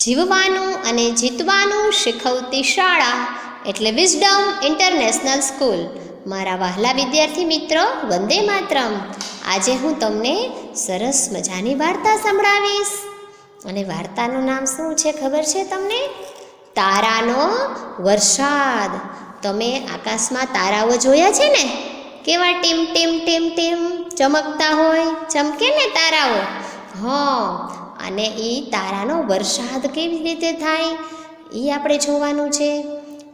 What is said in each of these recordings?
જીવવાનું અને જીતવાનું શીખવતી શાળા એટલે વિઝડમ ઇન્ટરનેશનલ સ્કૂલ મારા વહાલા વિદ્યાર્થી મિત્રો, વંદે માતરમ. આજે હું તમને સરસ મજાની વાર્તા સંભળાવીશ. અને વાર્તાનું નામ શું છે ખબર છે તમને? તારાનો વરસાદ. તમે આકાશમાં તારાઓ જોયા છે ને? કેવા ટીમ ટીમ ટીમ ટીમ ચમકતા હોય? ચમકે ને તારાઓ? હા અને એ તારાનો વરસાદ કેવી રીતે થાય? એ આપણે જોવાનું છે.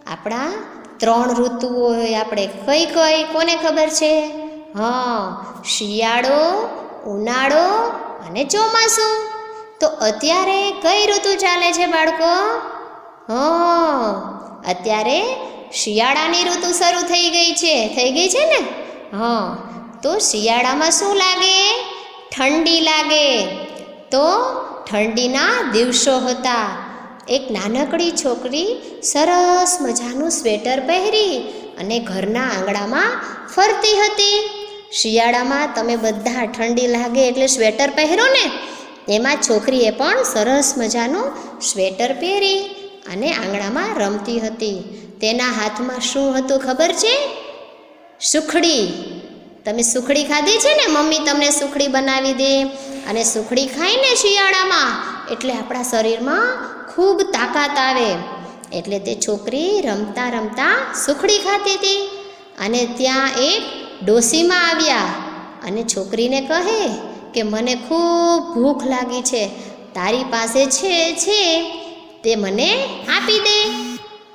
આપણા ત્રણ ઋતુઓ આપણે કઈ કઈ, કોને ખબર છે? હા, શિયાળો, ઉનાળો અને ચોમાસું. તો અત્યારે કઈ ઋતુ ચાલે છે બાળકો? હા, અત્યારે શિયાળાની ઋતુ શરૂ થઈ ગઈ છે. થઈ ગઈ છે ને? હા, તો શિયાળામાં શું લાગે? ઠંડી લાગે. તો ઠંડીના દિવસો હતા. એક નાનકડી છોકરી સરસ મજાનું સ્વેટર પહેરી અને ઘરના આંગણામાં ફરતી હતી. શિયાળામાં તમે બધા ઠંડી લાગે એટલે સ્વેટર પહેરો ને? એમાં છોકરીએ પણ સરસ મજાનું સ્વેટર પહેરી અને આંગણામાં રમતી હતી. તેના હાથમાં શું હતું ખબર છે? સુખડી. તમે સુખડી ખાધી છે ને, મમ્મી તમને સુખડી બનાવી દે. અને સુખડી ખાઈને શિયાળામાં, એટલે આપણા શરીરમાં ખૂબ તાકાત આવે. એટલે તે છોકરી રમતા રમતા સુખડી ખાતી હતી. અને ત્યાં એક ડોસીમાં આવ્યા. અને છોકરીને કહે કે, મને ખૂબ ભૂખ લાગી છે. તારી પાસે છે છે. તે મને આપી દે.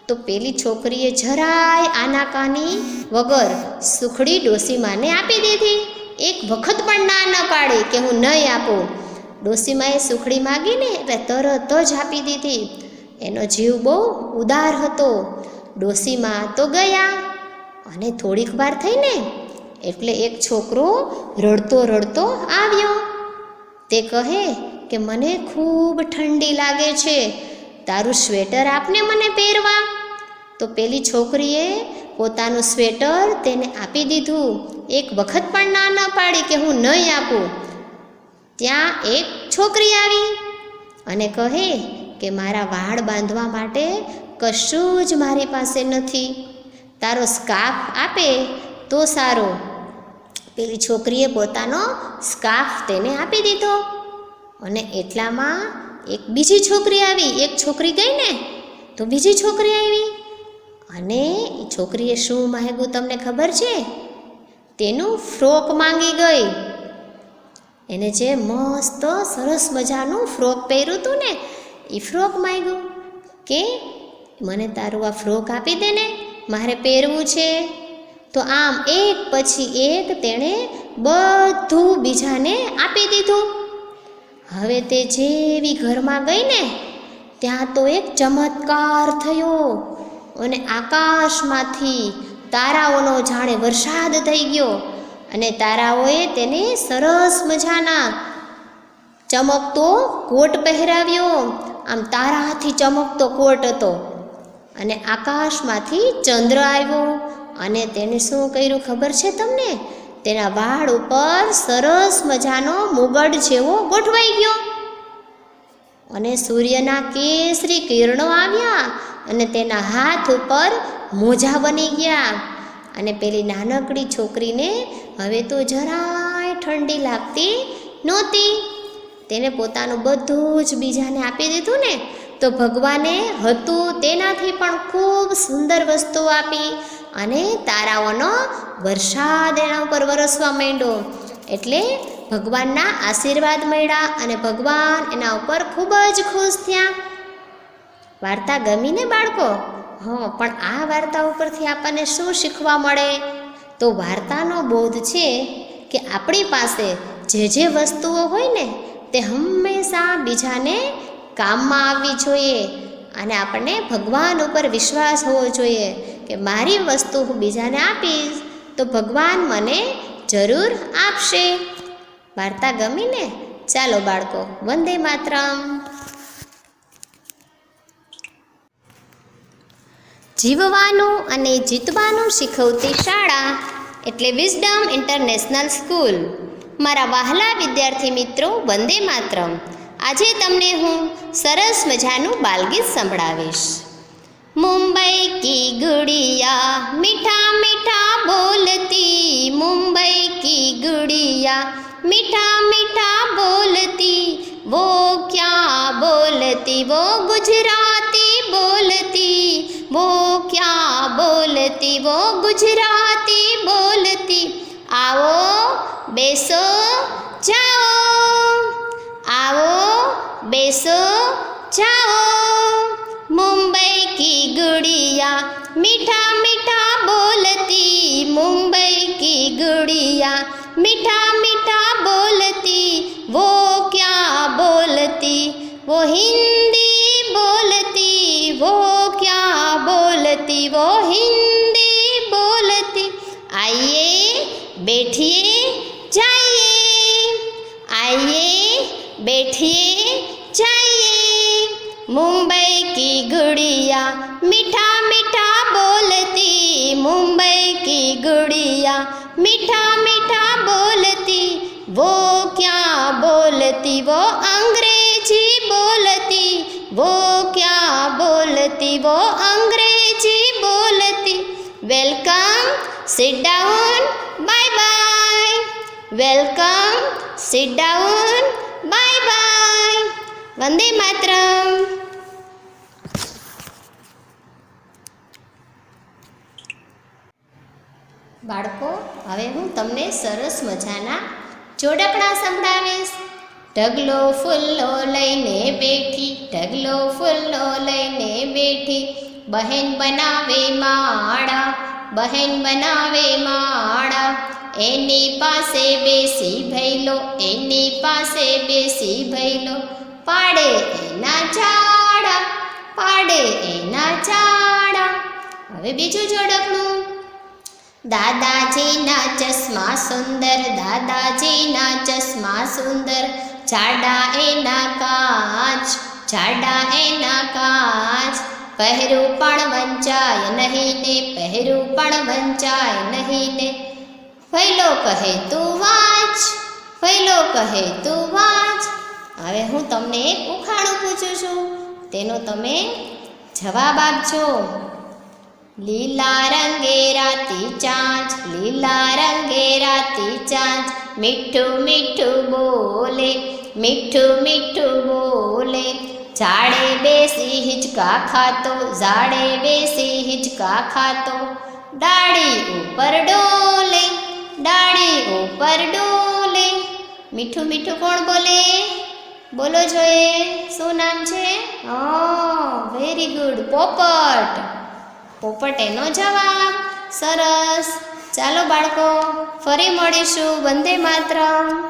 તો પેલી છોકરીએ જરાય આનાકાની વગર સુખડી ડોસીમાને આપી દીધી. એક વખત પણ ના ન પાડી કે હું નહીં આપું. ડોસીમાએ સુખડી માગીને એટલે તરત જ આપી દીધી. એનો જીવ બહુ ઉદાર હતો. ડોસીમા તો ગયા અને થોડીક વાર થઈને એટલે એક છોકરો રડતો રડતો આવ્યો. તે કહે કે મને ખૂબ ઠંડી લાગે છે. તારું સ્વેટર આપને મને પહેરવા. તો પેલી છોકરીએ પોતાનું સ્વેટર તેને આપી દીધું. એક વખત પણ ના ન પાડી કે હું નહીં આપું. ત્યાં એક છોકરી આવી અને કહે કે મારા વાળ બાંધવા માટે કશું જ મારી પાસે નથી. તારો સ્કાફ આપે તો સારો. પેલી છોકરીએ પોતાનો સ્કાફ તેને આપી દીધો અને એટલામાં એક બીજી છોકરી આવી. એક છોકરી ગઈ ને તો બીજી છોકરી આવી. અને છોકરીએ શું માંગ્યું તમને ખબર છે? તેનું ફ્રોક માંગી ગઈ. એને જે મસ્ત સરસ મજાનું ફ્રોક પહેર્યું હતું ને એ ફ્રોક માંગ્યું. કે મને તારું આ ફ્રોક આપી દે ને, મારે પહેરવું છે. તો આમ એક પછી એક તેણે બધું બીજાને આપી દીધું. હવે તે જેવી ઘરમાં ગઈ ને, ત્યાં તો એક ચમત્કાર થયો. અને આકાશમાંથી તારાઓનો જાણે વરસાદ થઈ ગયો અને તારાઓએ તેને સરસ મજાના ચમકતો કોટ પહેરાવ્યો. આમ તારાથી ચમકતો કોટ હતો અને આકાશમાંથી ચંદ્ર આવ્યો અને તેને શું કર્યું ખબર છે તમને? તેના વાળ ઉપર સરસ મજાનો મુગટ જેવો ગોઠવાઈ ગયો. અને સૂર્યના કેસરી કિરણો આવ્યા અને તેના હાથ ઉપર મોજા બની ગયા. અને પેલી નાનકડી છોકરીને હવે તો જરાય ઠંડી લાગતી નહોતી. તેને પોતાનું બધું જ બીજાને આપી દીધું ને, તો ભગવાને હતું તેનાથી પણ ખૂબ સુંદર વસ્તુ આપી અને તારાઓનો વરસાદ એના ઉપર વરસવા માંડ્યો. એટલે ભગવાનના આશીર્વાદ મળ્યા અને ભગવાન એના ઉપર ખૂબ જ ખુશ થયા. વાર્તા ગમીને બાળકો? હં, પણ આ વાર્તા ઉપરથી આપણને શું શીખવા મળે? તો વાર્તાનો બોધ છે કે આપણી પાસે જે જે વસ્તુઓ હોય ને, તે હંમેશા બીજાને કામમાં આવવી જોઈએ અને આપણને ભગવાન ઉપર વિશ્વાસ હોવો જોઈએ કે મારી વસ્તુ હું બીજાને આપીશ, તો ભગવાન મને જરૂર આપશે. વાર્તા ગમીને? ચાલો બાળકો, વંદે માતરમ. જીવવાનું અને જીતવાનું શીખવતી શાળા એટલે વિઝડમ ઇન્ટરનેશનલ સ્કૂલ મારા વહાલા વિદ્યાર્થી મિત્રો, વંદે માતરમ. આજે તમને હું સરસ મજાનું બાલગીત સંભળાવીશ. મુંબઈ કી ગુડિયા મીઠા મીઠા બોલતી वो गुजराती बोलती, वो क्या बोलती? वो गुजराती बोलती, आओ बेसो जाओ, आओ बेसो जाओ। मुंबई की गुड़िया मीठा मीठा बोलती, मुंबई की गुड़िया मीठा मीठा बोलती, वो क्या वो हिंदी बोलती, वो क्या बोलती? वो हिंदी बोलती, आइए बैठिए, जाइए। आइए बैठिए, जाइए। मुंबई की गुड़िया मीठा मीठा बोलती, मुंबई की गुड़िया मीठा welcome sit down bye bye Vande Mataram બાળકો, હવે હું તમને સરસ મજાના જોડકણા સંભળાવીશ. ઢગલો ફૂલ્લો લઈને બેઠી, ઢગલો ફૂલો લઈને બેઠી, બહેન બનાવે માળા બહેન બનાવે માળા. એની પાસે બેસી ભૈલો, એની પાસે બેસી ભૈલો. પાડે એના ચાડા પાડે એના ચાડા હવે બીજું જોડકનું. દાદાજીના ચશ્મા સુંદર, દાદાજીના ચશ્મા સુંદર. જાડા એના કાચ જાડા એના કાચ. પહેરું પણ વંચાય નહીં ને પહેરું પણ વંચાય નહીં ને ફૈલો કહે તું વાંચ ફૈલો કહે તું વાંચ. હવે હું તમને એક ઉખાણું પૂછું છું. તેનો તમે જવાબ આપજો. લીલા રંગે રાતી ચાંચ, લીલા રંગે રાતી ચાંચ. મીઠું મીઠું બોલે, મીઠું મીઠું બોલે. ઝાડે બેસી હિંચકા ખાતો, ઝાડે બેસી હિંચકા ખાતો. ડાળી ઉપર ડોલે, ડાળી ઉપર ડોલે. મીઠું મીઠું કોણ બોલે? બોલો જોઈએ શું નામ છે? હા વેરી ગુડ પોપટ. પોપટ એનો જવાબ, સરસ. ચાલો બાળકો, ફરી મળીશું, વંદે માતરમ.